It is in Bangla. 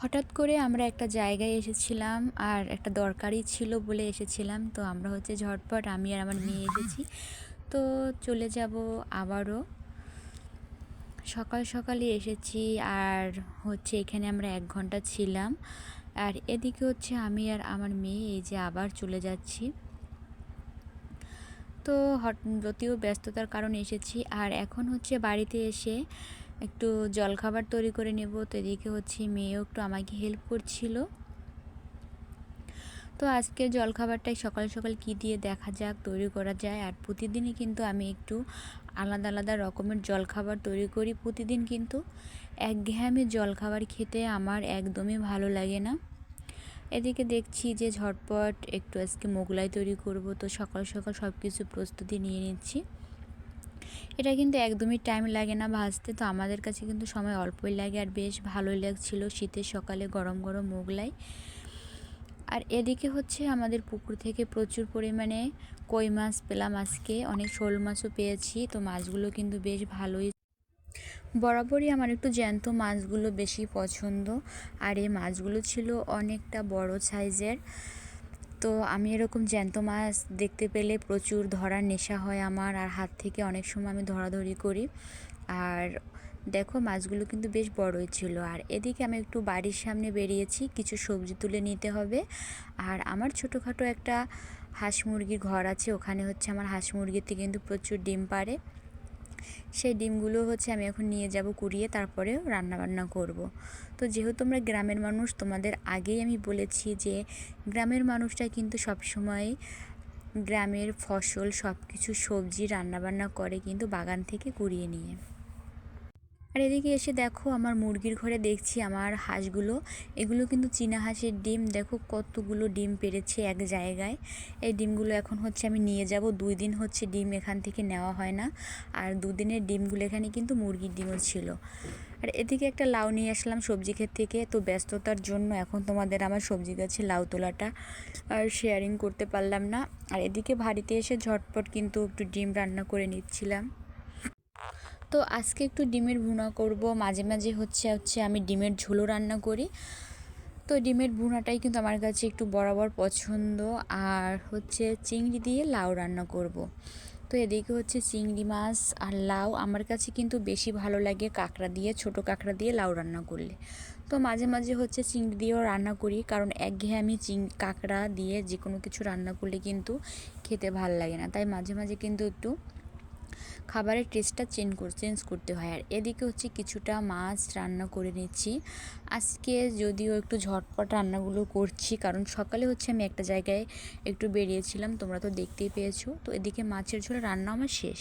হঠাৎ করে আমরা একটা জায়গায় এসেছিলাম আর একটা দরকারি ছিল বলে এসেছিলাম। তো আমরা হচ্ছে ঝটপট আমি আর আমার মেয়ে এসেছি। তো চলে যাব আবারও। সকাল সকালই এসেছি আর হচ্ছে এখানে আমরা এক ঘণ্টা ছিলাম। আর এদিকে হচ্ছে আমি আর আমার মেয়ে এই যে আবার চলে যাচ্ছি। তো হট যদিও ব্যস্ততার কারণে এসেছি। আর এখন হচ্ছে বাড়িতে এসে একটু জলখাবার তৈরি করে নেব। তো এদিকে হচ্ছে মেয়েও একটু আমাকে হেল্প করছিল। তো আজকে জলখাবারটাই সকাল সকাল কি দিয়ে দেখা যাক, তৈরি করা যায়। আর প্রতিদিনই কিন্তু আমি একটু আলাদা আলাদা রকমের জলখাবার তৈরি করি প্রতিদিন কিন্তু। একঘেয়ামি জলখাবার খেতে আমার একদমই ভালো লাগে না। এদিকে দেখছি যে ঝটপট একটু আজকে মোগলাই তৈরি করব। তো সকাল সকাল সব কিছু প্রস্তুতি নিয়ে নিচ্ছি। এটা কিন্তু একদমই টাইম লাগে না ভাজতে। তো আমাদের কাছে কিন্তু সময় অল্পই লাগে আর বেশ ভালোই লাগছিল শীতের সকালে গরম গরম মোগলাই। আর এদিকে হচ্ছে আমাদের পুকুর থেকে প্রচুর পরিমাণে কই মাছ, পেলাম আজকে অনেক শোল মাছও পেয়েছি। তো মাছগুলো কিন্তু বেশ ভালোই বরাবরই আমার একটু জ্যান্ত মাছগুলো বেশি পছন্দ। আর এই মাছগুলো ছিল অনেকটা বড় সাইজের তো আমি এরকম জ্যান্ত মাছ দেখতে পেলে প্রচুর ধরার নেশা হয় আমার, আর হাত থেকে অনেক সময় আমি ধরাধরি করি। আর দেখো, মাছগুলো কিন্তু বেশ বড়ই ছিল। আর এদিকে আমি একটু বাড়ির সামনে বেরিয়েছি, কিছু সবজি তুলে নিতে হবে। আর আমার ছোটোখাটো একটা হাঁস মুরগির ঘর আছে, ওখানে হচ্ছে আমার হাঁস মুরগিতে কিন্তু প্রচুর ডিম পারে সেই ডিমগুলো হচ্ছে আমি এখন নিয়ে যাব কুড়িয়ে তারপরে রান্নাবান্না করব। তো যেহেতু আমরা গ্রামের মানুষ, তোমাদের আগেই আমি বলেছি যে গ্রামের মানুষটা কিন্তু সবসময় গ্রামের ফসল সব কিছু সবজি রান্নাবান্না করে কিন্তু বাগান থেকে কুড়িয়ে নিয়ে আর এদিকে এসে দেখো আমার মুরগির ঘরে দেখছি আমার হাঁসগুলো। এগুলো কিন্তু চীনা হাঁসের ডিম। দেখো কতগুলো ডিম পেরেছে এক জায়গায়। এই ডিমগুলো এখন হচ্ছে আমি নিয়ে যাব। দুই দিন হচ্ছে ডিম এখান থেকে নেওয়া হয় না। আর দুদিনের ডিমগুলো এখানে কিন্তু মুরগির ডিমও ছিল। আর এদিকে একটা লাউ নিয়ে আসলাম সবজি ক্ষেত থেকে। তো ব্যস্ততার জন্য এখন তোমাদের আমার সবজি গাছে লাউ তোলাটা আর শেয়ারিং করতে পারলাম না। আর এদিকে বাড়িতে এসে ঝটপট কিন্তু একটু ডিম রান্না করে নিচ্ছিলাম। তো আজকে একটু ডিমের ভুনা করব। মাঝে মাঝে হচ্ছে হচ্ছে আমি ডিমের ঝোলও রান্না করি। তো ডিমের ভুনাটাই কিন্তু আমার কাছে একটু বরাবর পছন্দ। আর হচ্ছে চিংড়ি দিয়ে লাউ রান্না করব। তো এদিকে হচ্ছে চিংড়ি মাছ আর লাউ আমার কাছে কিন্তু বেশি ভালো লাগে কাঁকড়া দিয়ে, ছোট কাঁকড়া দিয়ে লাউ রান্না করলে। তো মাঝে মাঝে হচ্ছে চিংড়ি দিয়েও রান্না করি, কারণ একঘেয়ে আমি চিং, কাঁকড়া দিয়ে যে কোনো কিছু রান্না করলে কিন্তু খেতে ভালো লাগে না। তাই মাঝে মাঝে কিন্তু একটু খাবারের টেস্টটা চেঞ্জ চেঞ্জ করতে হয়। আর এদিকে হচ্ছে কিছুটা মাছ রান্না করে নিচ্ছি। আজকে যদিও একটু ঝটপট রান্নাগুলো করছি, কারণ সকালে হচ্ছে আমি একটা জায়গায় একটু বেরিয়েছিলাম, তোমরা তো দেখতেই পেয়েছ। তো এদিকে মাছের ঝোলে রান্না আমার শেষ।